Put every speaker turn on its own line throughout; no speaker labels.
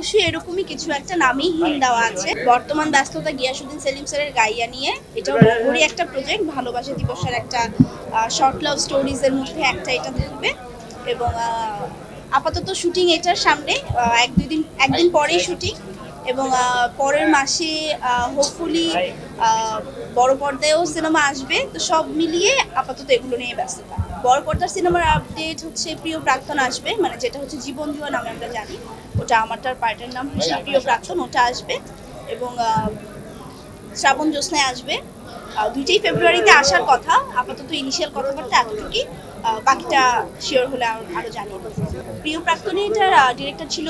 অবশ্যই এরকমই কিছু একটা নামেই হিন দেওয়া আছে। বর্তমান ব্যস্ততা গিয়াসুদ্দিন সেলিম স্যারের গাইয়া নিয়ে এটা বড়ই একটা প্রজেক্ট ভালোবাসা দিবসের একটা শর্ট লাভ স্টোরিজ এর মধ্যে একটা এটা থাকবে। এবং আপাতত শুটিং এটার সামনে এক দুই দিন, একদিন পরেই শুটিং এবং পরের মাসে হোপফুলি বড় পর্দায়ও সিনেমা আসবে। তো সব মিলিয়ে আপাতত এগুলো নিয়ে ব্যস্ততা। বড় পর্দার সিনেমার আপডেট হচ্ছে প্রিয় প্রাক্তন আসবে। মানে যেটা হচ্ছে জীবন জুয়া নামে আমরা জানি। ওটা আমারটার পার্টের নাম হচ্ছে প্রিয় প্রাক্তন ওটা আসবে। এবং শ্রাবণ জ্যোৎস্নায় আসবে। দুইটাই ফেব্রুয়ারিতে আসার কথা। আপাতত ইনিশিয়াল কথাবার্তা এতটুকুই। বাকিটা শিওর হলে আরও দেবো প্রিয় প্রাক্তনী, এটার ডিরেক্টর ছিল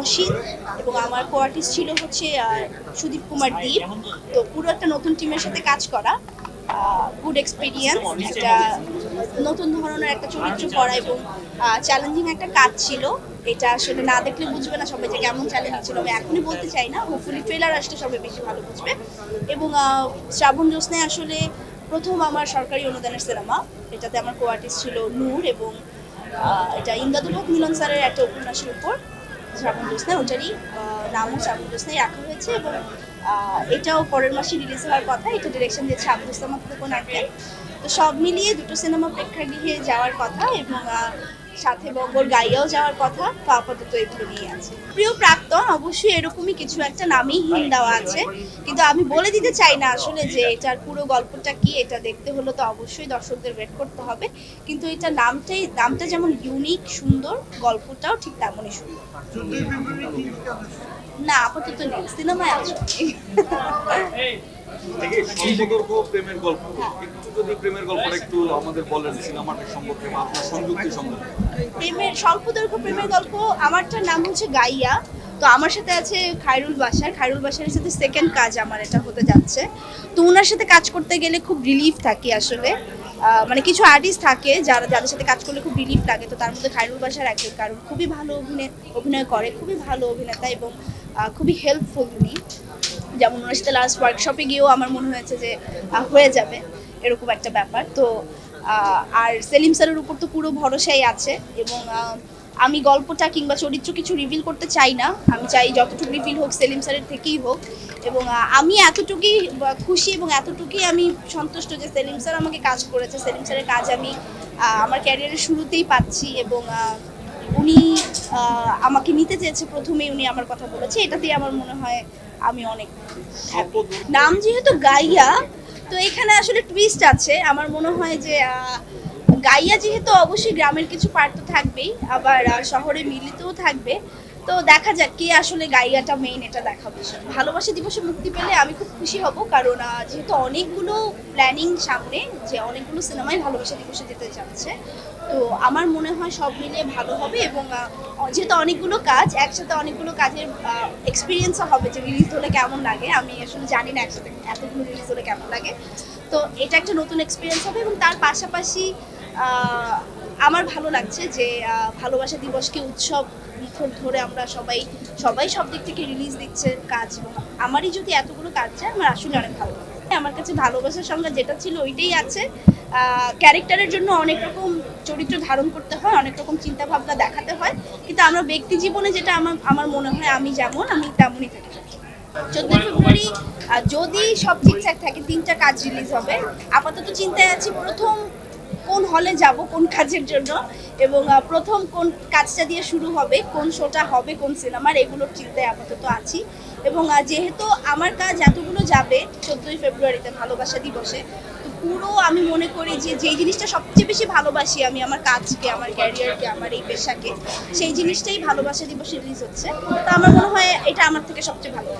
অসীম এবং আমার কো আর্টিস্ট ছিল হচ্ছে সুদীপ কুমার দীপ। তো পুরো একটা নতুন টিমের সাথে কাজ করা গুড এক্সপিরিয়েন্স একটা নতুন ধরনের একটা চরিত্র করা এবং চ্যালেঞ্জিং একটা কাজ ছিল। এটা আসলে না দেখলে বুঝবে না সবাই যে কেমন চ্যালেঞ্জ ছিল, আমি এখনই বলতে চাই না। হোপফুলি ট্রেলার আসলে সবাই বেশি ভালো বুঝবে। এবং শ্রাবণ জ্যোৎস্নায় আসলে প্রথম আমার সরকারি অনুদানের সিনেমা। এটাতে আমার কো আর্টিস্ট ছিল নূর এবং এটা ইমদাদুল হক মিলন স্যারের একটা উপন্যাসের উপর, শ্রাবণ জ্যোৎস্না, ওটারই নামও শ্রাবণ জ্যোৎস্নাই রাখা হয়েছে এবং এটাও পরের মাসে রিলিজ হওয়ার কথা। এটা ডিরেকশন দিয়েছে আব্দুল সামাদ খোকন তো সব মিলিয়ে দুটো সিনেমা প্রেক্ষাগৃহে যাওয়ার কথা এবং সাথে বঙ্গর গাইয়াও যাওয়ার কথা তো আপাতত এগুলো নিয়ে আছে। প্রিয় প্রাক্তন অবশ্যই এরকমই কিছু একটা নামেই হিন দেওয়া আছে কিন্তু আমি বলে দিতে চাই না আসলে যে এটার পুরো গল্পটা কি এটা দেখতে হলে তো অবশ্যই দর্শকদের ওয়েট করতে হবে কিন্তু এটা নামটাই নামটা যেমন ইউনিক সুন্দর গল্পটাও ঠিক তেমনই সুন্দর। না আপাতত নেই সিনেমায় আছে
প্রেমের প্রেমের
গল্প, আমারটার নাম হচ্ছে গাইয়া। তো আমার সাথে আছে সাথে সেকেন্ড কাজ আমার এটা হতে যাচ্ছে। তো ওনার সাথে কাজ করতে গেলে খুব রিলিফ থাকি আসলে। মানে কিছু আর্টিস্ট থাকে যারা, যাদের সাথে কাজ করলে খুব রিলিফ লাগে। তো তার মধ্যে খায়রুল বাসার একজন। কারণ খুবই ভালো অভিনয় অভিনয় করে, খুবই ভালো অভিনেতা এবং খুবই হেল্পফুল উনি। যেমন ওনার সাথে লাস্ট ওয়ার্কশপে গিয়েও আমার মনে হয়েছে যে হয়ে যাবে, এরকম একটা ব্যাপার। তো আর সেলিম স্যারের উপর তো পুরো ভরসাই আছে এবং আমি গল্পটা কিংবা চরিত্র কিছু রিভিল করতে চাই না। আমি চাই যতটুকু রিভিল হোক, সেলিম স্যারের থেকেই হোক। এবং আমি এতটুকুই খুশি এবং এতটুকুই আমি সন্তুষ্ট যে সেলিম স্যার আমাকে কাজ করেছে। সেলিম স্যারের কাজ আমি আমার ক্যারিয়ারের শুরুতেই পাচ্ছি এবং উনি আমাকে নিতে চেয়েছে প্রথমেই উনি আমার কথা বলেছে। এটাতেই আমার মনে হয় আমি অনেক নাম যেহেতু গাইয়া তো এখানে আসলে টুইস্ট আছে। আমার মনে হয় যে গাইয়া যেহেতু অবশ্যই গ্রামের কিছু পার্ট তো থাকবেই আবার শহরে মিলিতও থাকবে। তো দেখা যাক কে আসলে গাইয়াটা মেইন এটা দেখা বিষয় ভালোবাসা দিবসে মুক্তি পেলে আমি খুব খুশি হব, কারণ যেহেতু অনেকগুলো প্ল্যানিং সামনে যে অনেকগুলো সিনেমাই ভালোবাসা দিবসে যেতে যাচ্ছে, তো আমার মনে হয় সব মিলিয়ে ভালো হবে এবং যেহেতু অনেকগুলো কাজ, একসাথে অনেকগুলো কাজের এক্সপিরিয়েন্সও হবে যে রিলিজ হলে কেমন লাগে। আমি আসলে জানি না একসাথে এতগুলো রিলিজ হলে কেমন লাগে। তো এটা একটা নতুন এক্সপিরিয়েন্স হবে এবং তার পাশাপাশি আমার ভালো লাগছে যে ভালোবাসা দিবসকে উৎসব মুখর ধরে আমরা সবাই সবাই সব দিক থেকে রিলিজ দিচ্ছে কাজ। আমারই যদি এতগুলো কাজ যায়, আমার আসলে অনেক ভালো লাগে আমার কাছে ভালোবাসার সংজ্ঞা যেটা ছিল ওইটাই আছে। ক্যারেক্টারের জন্য অনেক রকম চরিত্র ধারণ করতে হয়, অনেক রকম চিন্তা ভাবনা দেখাতে হয়। কিন্তু আমার ব্যক্তি জীবনে যেটা আমার আমার মনে হয় আমি যেমন, আমি তেমনই থাকি। চোদ্দ ফেব্রুয়ারি যদি সব ঠিকঠাক থাকে, তিনটা কাজ রিলিজ হবে। আপাতত চিন্তায় আছি, প্রথম কোন হলে যাব, কোন কাজের জন্য এবং প্রথম কোন কাজটা দিয়ে শুরু হবে, কোন শোটা হবে, কোন সিনেমার এগুলোর চিন্তায় আপাতত আছি। এবং যেহেতু আমার কাজ এতগুলো যাবে চোদ্দই ফেব্রুয়ারিতে ভালোবাসা দিবসে, তো পুরো আমি মনে করি যে যেই জিনিসটা সবচেয়ে বেশি ভালোবাসি আমি আমার কাজকে, আমার ক্যারিয়ারকে, আমার এই পেশাকে, সেই জিনিসটাই ভালোবাসা দিবসে রিলিজ হচ্ছে। তো আমার মনে হয় এটা আমার থেকে সবচেয়ে ভালো